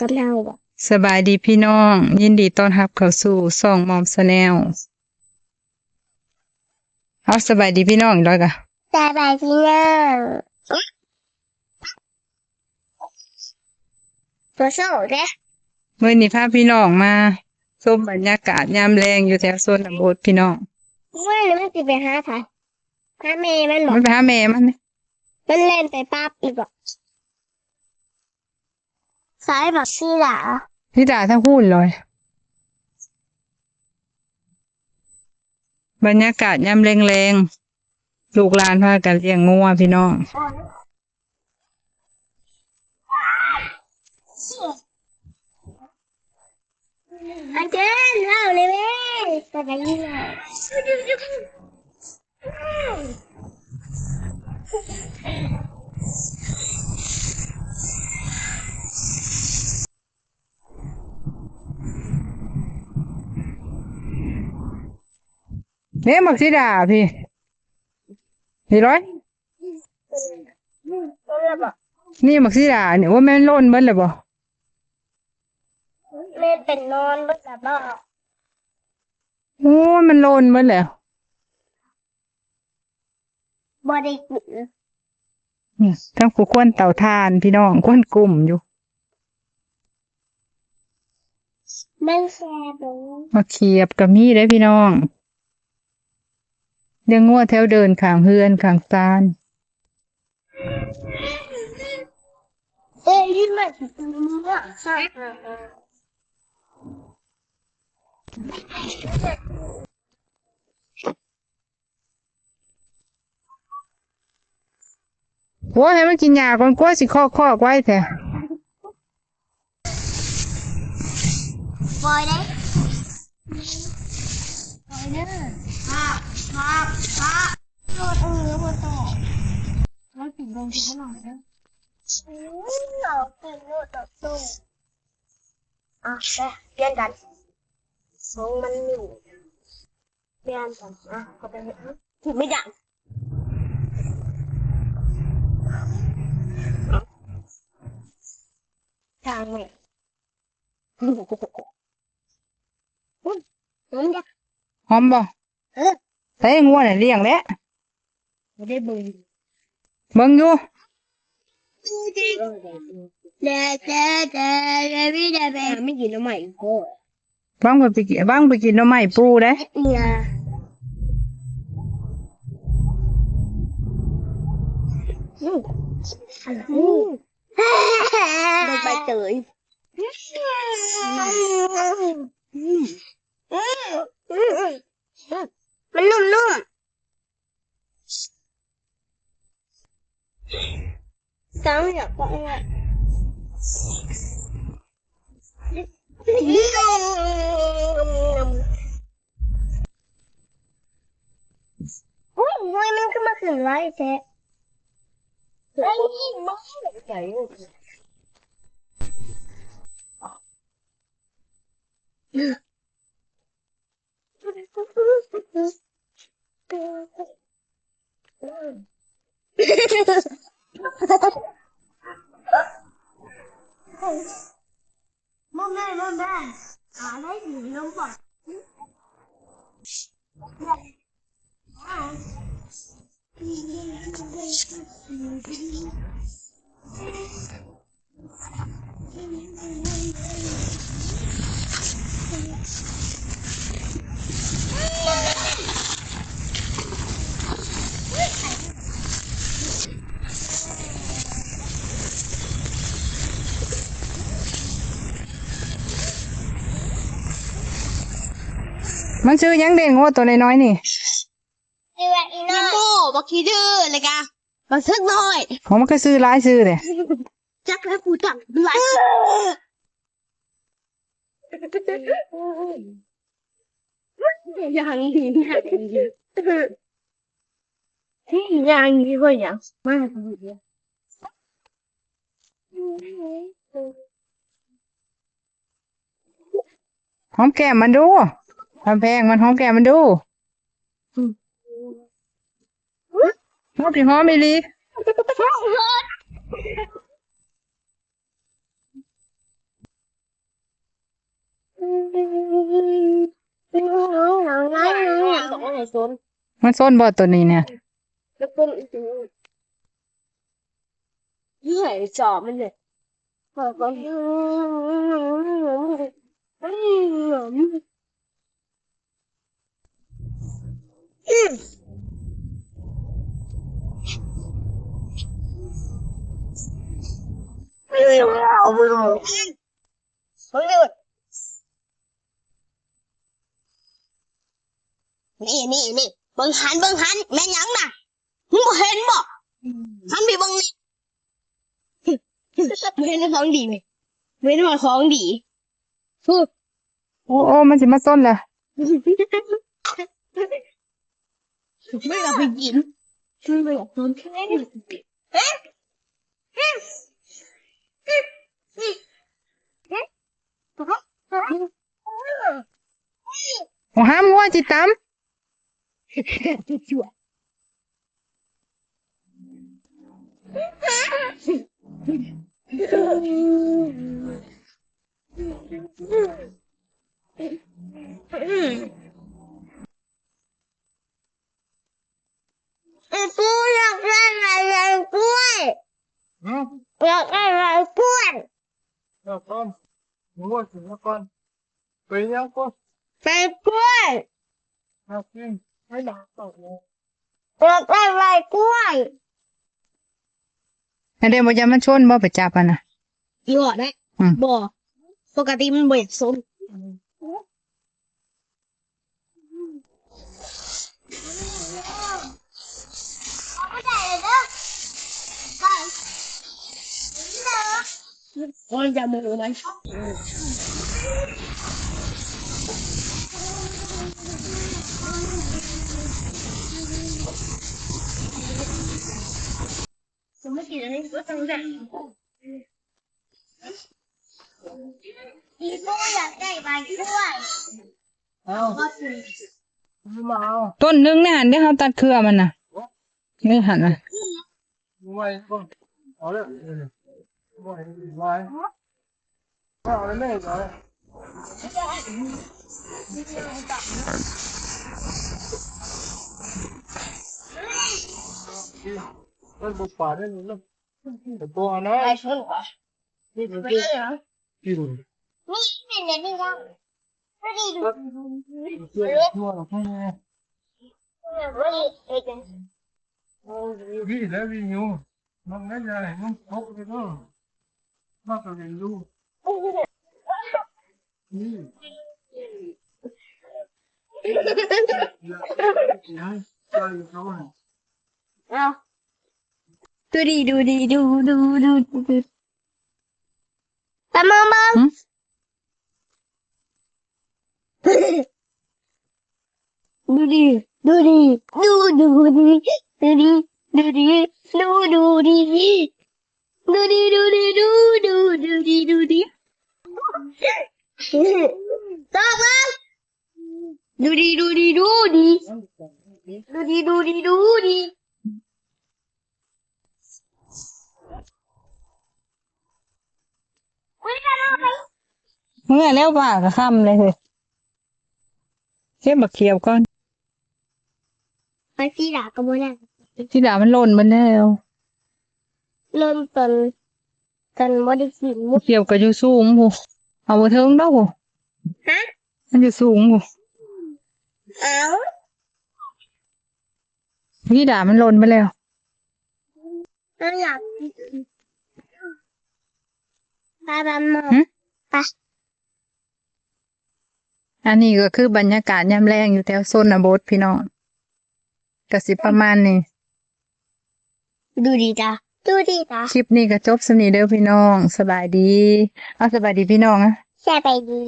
กับเราบ่สบายดีพี่น้อง ยินดีต้อนรับเข้าสู่ซ่องมอมสแนลเอาสบายดีพี่น้องอีกแล้วกะสบายดีน้องตัวโซ่เด้เมื่อนี้พาพี่น้องมาชมบรรยากาศยามแรงอยู่แถวโซนตำบลพี่น้องเมื่อนี้มันสิไปหาใครหาแม่มันบอมันกไปหาแม่มันนี่มันเล่นไปปั๊บอีกบอก สายบอกชื่อหล่ะพี่ดาทั้งพูดเลย บรรยากาศยามแรงๆ ลูกหลานพากันเลี้ยงงัวพี่น้องอาจารย์เล่าเลยแม่สบายดีน้อง เนี่ยมักสิดาพี่พี่ร้อย นี่มักสิดาเนี่ยว่าแม่นโล่นเบิ้ลเลยบ่แม่เป็นนอนบนกระบอกโอ้ยมันโล่นเบิ้ลแล้วบ่ได้กินนี่ทั้งผู้ควนเต่าทานพี่น้องควนกลุ่มอยู่มันแซ่บบ่มาเขียบกับมีได้อพี่น้อง เลี้ยงงัวแถวเดินข้างเฮือนข้างซานเอ้ยนี่มันสิเป็นเนื้อใช่โอ้ยให้มันกินยาก่อนกลัวสิคอกคอกไว้แท้บอยได้บอยเด้อ ครับครับครับโดดเออบ่ต่อแล้วปิดลงที่ข้างหลังเด้ออืมเราเป็นโลดต่อสู้อะไปเปลี่ยนกันทรงมันอยู่เปลี่ยนกันอะก็ไปเถอะถึงไม่ดังทางไหนอืมน้ำยหอมบ่เออ ใส่งัวน่ะเลี้ยงแล้วไม่ได้เบึงเบิ่งอยู่เด้เด้เด้เด้ไม่ได้ไปไม่กินน้ำใหม่โอ้บ้างไปไปกินบ้างไปกินหน่อไม้ปูเด้เนี่ยอืมอืมโดนใบเตยมั นนุ่มๆสามอยากก็เนี่ยโอ้ยมวยมันก็มาขึ้นไว้แท้ไอ้นี่มันใหญ่มอง ได้มองได้อะไรอยู่น้องบอก มันซื้อหยังเด้งัวตัวน้อยๆนี่เรืออีน้อยโอ้บักขี้ดื้อเลยกะบักซึกน้อยของมันก็ซื้อหลายซื้อเด้จักแล้วกูจักด้วย อย่างดีอย่างดีที่อย่างดีก็อย่างมากเลยหอมแก้มมันดูทำแพงมันหอมแก้มมันดูหอมที่หอมไม่ลีอืมาซนมันส้นบ่ตัวนี้เนี่ยแล้วต้นอีกทีเหี้ยจอบมันเนี่ยพอก็ไม่เอาไม่เอาผมหยุด นี่นี่นี่เบิ่งหันเบิ่งหันแม่นหยังน่ะมึงบ่เห็นบ่หันไปเบิ่งนี่บ่เห็นของดีไหมบ่เห็นว่าของดีพูดโอ้โอ้มันสิมาส้นละไม่เอาไปกินไม่อยากโดนแค่นี้เอ๊ะเอ๊ะเอ๊ะเอ๊ะเอ๊ะเอ๊ะ โอ้ห้ามหัวจิตามชั่วไอ้ปูอยากได้อะ ไรกล้วยอืมอยากได้อะไรกล้วยเดี๋ยวก่อนหนูว่าถึงแล้วก่อนไปยังก่อนเป็นกล้วยเอากินไม่หนักต่อเลยอยากได้อะไรกล้วยอันเดียวบ่จะมันชนบ่ไปจับอะนะอีหอดนะอืมบ่ปกติมันบ่อยากสนมันจะมือ อันนี้ก็ต้องได้อีโมอยากได้ใบกล้วยเอาก็คือไม่มาเอาต้นหนึงเนี่ยหันเดี๋ยวเขาตัดเครือมันน่ะนี่หันน่ะไว้ก่อนเอาเลยไว้ไว้เอาเลยไม่เอาเลย มันบุกป่าได้หนึ่งแล้วแต่ตัวนะไอ้ชนกว่านี่เป็นไม่ที่ได้เหรอกินนี่นี่นี่ก็ไม่ดี ดูดีดูดีดูดูดูดูตามมาบ้างหึดูดีดูดีดูดูดีดูดีดูดีดูดูดีดูดีดูดีดูดูดูดีดูดีตามมาดูดีดูดีดูดีดูดีดูดีดูดี เมื่อแล้วว่าก็ค่ำเลยเฮ้ยเก็บบักเขียวก่อนไปที่ด่าก็ไม่ได้ที่ดามันหล่นมันแล้วเริ่มต้นกันไม่ได้กินมุกเขียวก็อยู่สูงผู้เอาบ่ถึงดอกผู้ฮะมันอยู่สูงผู้เอาที่ดามันหล่นไปแล้วเราอยากไปบ้านหมอหึไป อันนี้ก็คือบรรยากาศยามแรงอยู่แถวโซนบทพี่น้องก็สิประมาณนี้ดูดีจ้ะดูดีจ้ะคลิปนี้ก็จบสำนี้เด้อพี่น้อง สบายดี เอาสบายดีพี่น้องอะแค่ไปดี